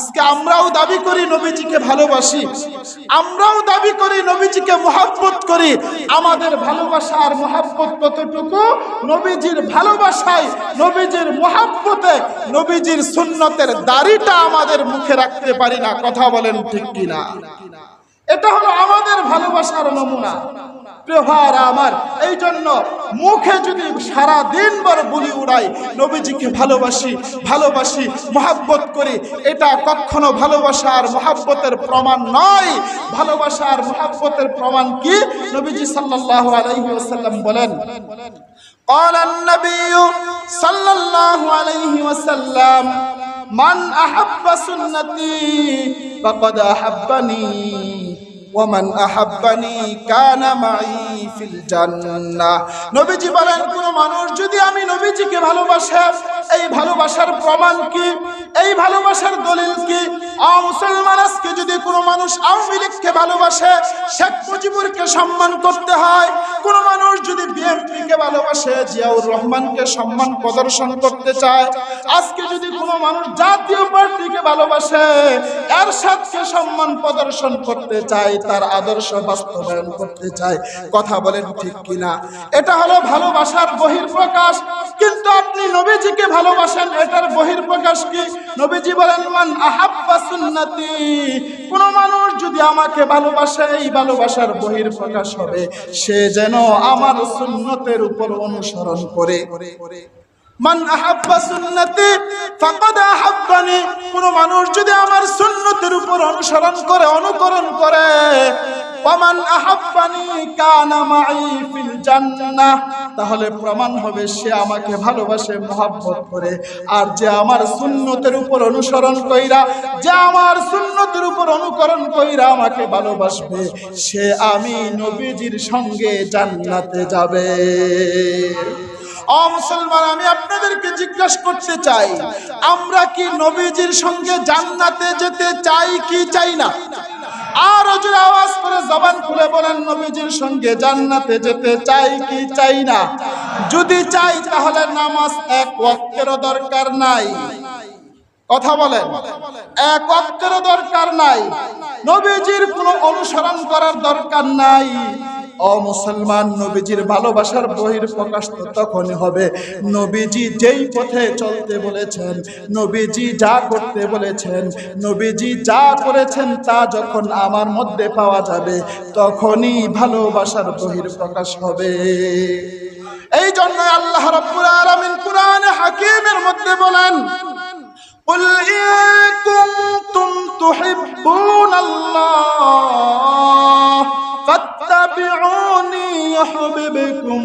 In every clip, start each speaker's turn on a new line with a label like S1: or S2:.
S1: আজকে আমরাও দাবি করি নবীজিকে ভালোবাসি। আমরাও দাবি করি নবীজিকে মোহাব্বত করি। আমাদের ভালোবাসা আর মোহাব্বত কতটুকু? নবীজির ভালোবাসায়, নবীজির মোহাব্বতে, নবীজির সুন্নতের দাড়িটা আমাদের মুখে রাখতে পারি না। কথা বলেন ঠিক কিনা? এটা হলো আমাদের ভালোবাসার নমুনা প্রিয় ভাইরা আমার এই জন্য মুখে যদি সারা দিন ভর বলি উড়াই নবীজিকে ভালোবাসি ভালোবাসি মহাব্বত করি এটা কখনো ভালোবাসা আর মহাব্বতের প্রমাণ নয় ভালোবাসা আর মহাব্বতের প্রমাণ কি নবীজি সাল্লাল্লাহু আলাইহি ওয়াসাল্লাম বলেন قال النبي صلى الله عليه وسلم من أحب سنتي فقد أحبني ওমান আহাব্বানি কানা মাই ফিল জান্নাহ। নবীজি বলেন, কোন মানুষ যদি আমি নবীজিকে ভালোবাসে, এই ভালোবাসার প্রমাণ কি? এই ভালোবাসার দলিল কি? মুসলমান আজকে যদি কোন মানুষ আওয়ামী লীগকে ভালোবাসে, শেখ মুজিবুরকে সম্মান করতে হয়, কোন মানুষ যদি বিএনপিকে ভালোবাসে, জিয়াউর রহমানকে সম্মান প্রদর্শন করতে চায়, আজকে যদি কোনো মানুষ জাতীয় পার্টিকে ভালোবাসে, এরশাদকে সম্মান প্রদর্শন করতে চায় তার আদর্শ বাস্তবায়ন করতে চায়। কথা বলেন ঠিক কিনা? এটা হলো ভালোবাসার বহির্প্রকাশ কিন্তু আপনি নবীজিকে ভালোবাসেন, এটার বহির্প্রকাশ কি? নবীজি বলেন, মান আহাব্বা সুন্নতি। কোন মানুষ যদি আমাকে ভালোবাসে, এই ভালোবাসার বহির্প্রকাশ হবে। সে যেন আমার সুন্নতের উপর অনুসরণ করে। মান কোন মানুষ যদি আমার উপর অনুসরণ করে, অনুকরণ করে তাহলে প্রমাণ হবে সে আমাকে ভালোবাসে, মহাব্বত করে। আর যে আমার সুন্নতের উপর অনুসরণ কইরা, যে আমার সুন্নতের উপর অনুকরণ কইরা আমাকে ভালোবাসবে, সে আমি নবীজির সঙ্গে জান্নাতে যাবে। অ মুসলমান, আমি আপনাদেরকে জিজ্ঞাসা করতে চাই, আমরা কি নবীজির সঙ্গে জান্নাতে যেতে চাই কি চাই না? আর ওজোর আওয়াজ করে জবান খুলে বলেন, নবীজির সঙ্গে জান্নাতে যেতে চাই কি চাই না? যদি চাই তাহলে নামাজ এক ওয়াক্তেরও দরকার নাই। কথা বলেন, এক অক্ষেরও দরকার নাই। নবীজির কোনো অনুসরণ করার দরকার নাই। ও মুসলমান নবীজির ভালোবাসার বহির প্রকাশ তো তখনই হবে নবীজি যেই পথে চলতে বলেছেন নবীজি যা করতে বলেছেন নবীজি যা করেছেন তা যখন আমার মধ্যে পাওয়া যাবে তখনই ভালোবাসার বহির প্রকাশ হবে এই জন্য আল্লাহ রাব্বুল আলামিন কোরআনে হাকিমের মধ্যে বলেন قل إن كنتم تحبون الله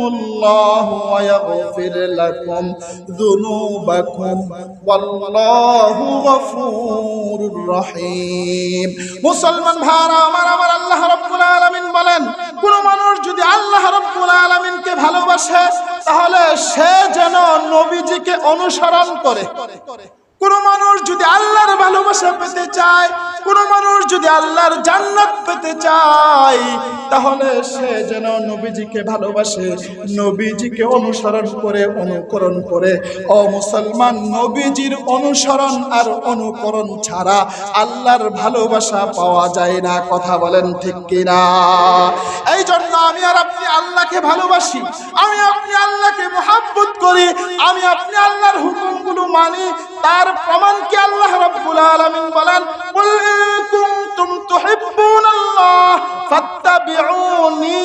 S1: الله ويغفر لكم ذنوبكم والله غفور رحيم মুসলমান ভাইরা আমার আমার আল্লাহ রাব্বুল আলামিন বলেন কোন মানুষ যদি আল্লাহ রাব্বুল আলামিনকে ভালোবাসে তাহলে সে যেন নবীজিকে অনুসরণ করে কোন মানুষ যদি আল্লাহর ভালোবাসা পেতে চায়, কোন মানুষ যদি আল্লাহর জান্নাত পেতে চায়, তাহলে সে যেন নবীজিকে ভালোবাসে, নবীজিকে অনুসরণ করে, অনুকরণ করে। ও মুসলমান, নবীজির অনুসরণ আর অনুকরণ ছাড়া আল্লাহর ভালোবাসা পাওয়া যায় না, কথা বলেন ঠিক কিনা? এই জন্য আমি আর আপনি আল্লাহকে ভালোবাসি, আমি করি, আমি আপনি আল্লাহর হুকুমগুলো মানি, তার প্রমাণ কি আল্লাহ রাব্বুল আলামিন বলেন? কুল কুনতুম তুহিব্বুনাল্লাহ, ফাত্তাবিউনি,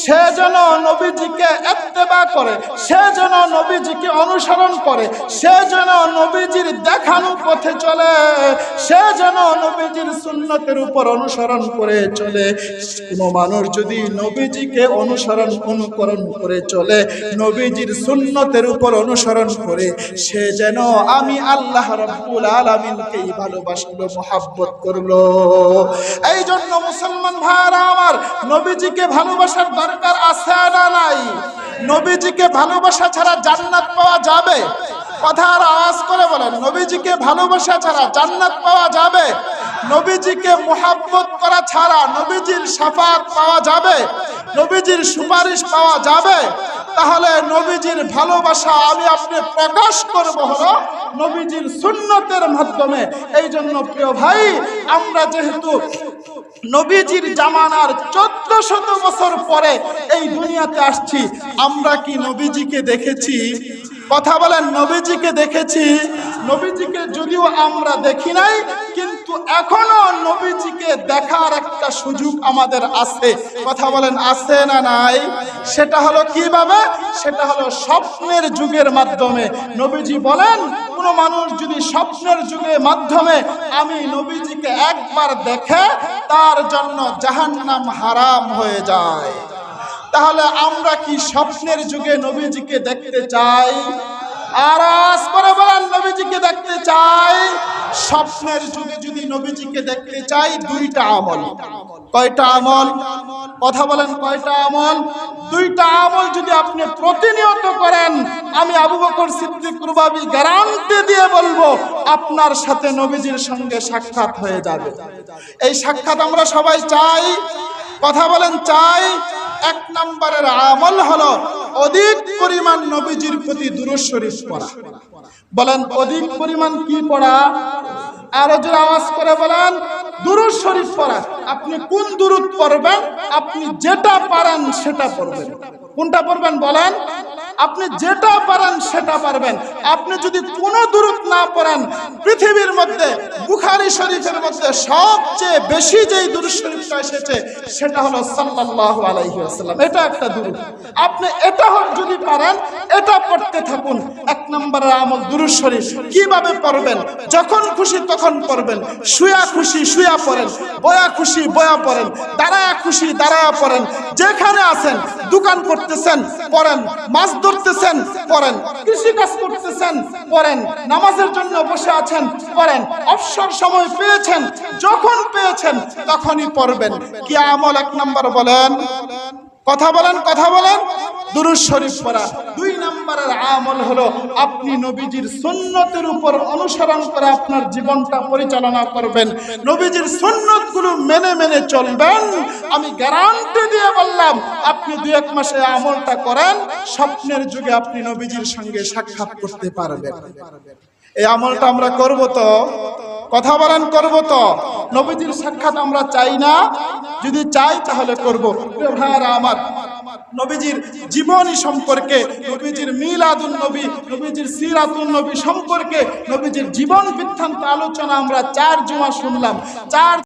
S1: সে যেন নবীজিকে করে, সে যেন নবীজিকে অনুসরণ করে, সে যেন নবীজির দেখানো পথে চলে, সে যেন নবীজির সুন্নতের উপর অনুসরণ করে চলে। কোনো মানুষ যদি নবীজিকে অনুসরণ অনুকরণ করে চলে, নবীজির সুন্নতের উপর অনুসরণ করে, সে যেন আমি আল্লাহ রাব্বুল আলামিনকেই ভালোবাসলো, মোহাব্বত করল। এই জন্য মুসলমান ভাইরা আমার, নবীজিকে ভালোবাসার দরকার আছে না নবীজিকে ভালোবাসা ছাড়া জান্নাত পাওয়া যাবে? কথার আওয়াজ করে বলেন, নবীজিকে ভালোবাসা ছাড়া জান্নাত পাওয়া যাবে? নবীজিকে মোহাব্বত করা ছাড়া নবীজির সাফাত পাওয়া যাবে? নবীজির সুপারিশ পাওয়া যাবে? তাহলে নবীজির ভালোবাসা আমি আপনি প্রকাশ করব হলো নবীজির সুন্নতের মাধ্যমে। এই জন্য প্রিয় ভাই, আমরা যেহেতু নবীজির জামানার চোদ্দ শত বছর পরে এই দুনিয়াতে আসছি, আমরা কি নবীজিকে দেখেছি? কথা বলেন, নবীজিকে দেখেছি। নবীজিকে যদিও আমরা দেখি নাই, কিন্তু এখনও নবীজিকে দেখার একটা সুযোগ আমাদের আছে। কথা বলেন, আছে না নাই? সেটা হলো কীভাবে? সেটা হলো স্বপ্নের যুগের মাধ্যমে। নবীজি বলেন, কোন মানুষ যদি স্বপ্নের যুগের মাধ্যমে আমি নবীজিকে একবার দেখে, তার জন্য জাহান্নাম হারাম হয়ে যায়। তাহলে আমরা কি স্বপ্নের যুগে নবীজিকে দেখতে চাই? আর আজ করে বলেন, নবীজিকে দেখতে চাই। স্বপ্নের যুগে যদি নবীজিকে দেখতে চাই, দুইটা আমল। কয়টা আমল? কথা বলেন, কয়টা আমল? দুইটা আমল যদি আপনি প্রতিনিয়ত করেন, আমি আবু বকর সিদ্দিক রুবাবি গ্যারান্টি দিয়ে বলব, আপনার সাথে নবীজির সঙ্গে সাক্ষাৎ হয়ে যাবে। এই সাক্ষাৎ আমরা সবাই চাই। কথা বলেন, চাই। এক নম্বরের আমল হলো অধিক পরিমাণ নবীজির প্রতি দুরূদ শরীফ পড়া। বলেন, অধিক পরিমাণ কি পড়া? আরও জোরে আওয়াজ করে বলেন দুরূদ শরীফ পড়া আপনি কোন দুরুদ পড়বেন? আপনি যেটা পারেন সেটা পড়বেন। কোনটা পড়বেন বলেন? আপনি যেটা পারেন সেটা পারবেন। আপনি যদি কোনো দূরত না পড়েন, পৃথিবীর মধ্যে, বুখারি শরীফের মধ্যে সবচেয়ে বেশি যেই দুরুদ শরীফটা এসেছে, সেটা হলো সাল্লাল্লাহু আলাইহি ওয়াসাল্লাম। এটা একটা দুরুদ। আপনি এটা যদি পারেন, এটা পড়তে থাকুন। এক নম্বরের আমল দুরুদ শরীফ। কীভাবে পড়বেন? যখন খুশি তখন পড়বেন। শুয়া খুশি শুয়া পড়েন। বয়া খুশি বয়া পড়েন। দাঁড়ায়া খুশি দাঁড়ায়া পড়েন। যেখানে আছেন, দোকান করতেছেন, পড়েন। মাছ ধরতেছেন পড়েন। কৃষি কাজ করতেছেন, পড়েন। নামাজের জন্য বসে আছেন, পড়েন। অবসর সময় পেয়েছেন, যখন পেয়েছেন, তখনই পড়বেন। কি আমল? এক নম্বর বলেন। কথা বলেন কথা বলেন। দুরুদ শরীফ পড়া। দুই নম্বরের আমল হলো, আপনি নবীজির সুন্নতের উপর অনুসরণ করে আপনার জীবনটা পরিচালনা করবেন। নবীজির সুন্নতগুলো মেনে মেনে চলবেন, আমি গ্যারান্টি দিয়ে বললাম, আপনি দুই এক মাসে আমলটা করেন, স্বপ্নের যুগে আপনি নবীজির সঙ্গে সাক্ষাৎ করতে পারবেন। এই আমলটা আমরা করব তো? কথা বলেন, করব তো? নবীজির সাক্ষাৎ আমরা চাই না। যদি চাই, তাহলে করব। ভাইয়ারা আমার, নবীজির জীবনী সম্পর্কে, নবীজির মিলাদুন নবী, নবীজির সিরাতুন নবী সম্পর্কে, নবীজির জীবন বৃত্তান্ত আলোচনা আমরা চার জমা শুনলাম। চার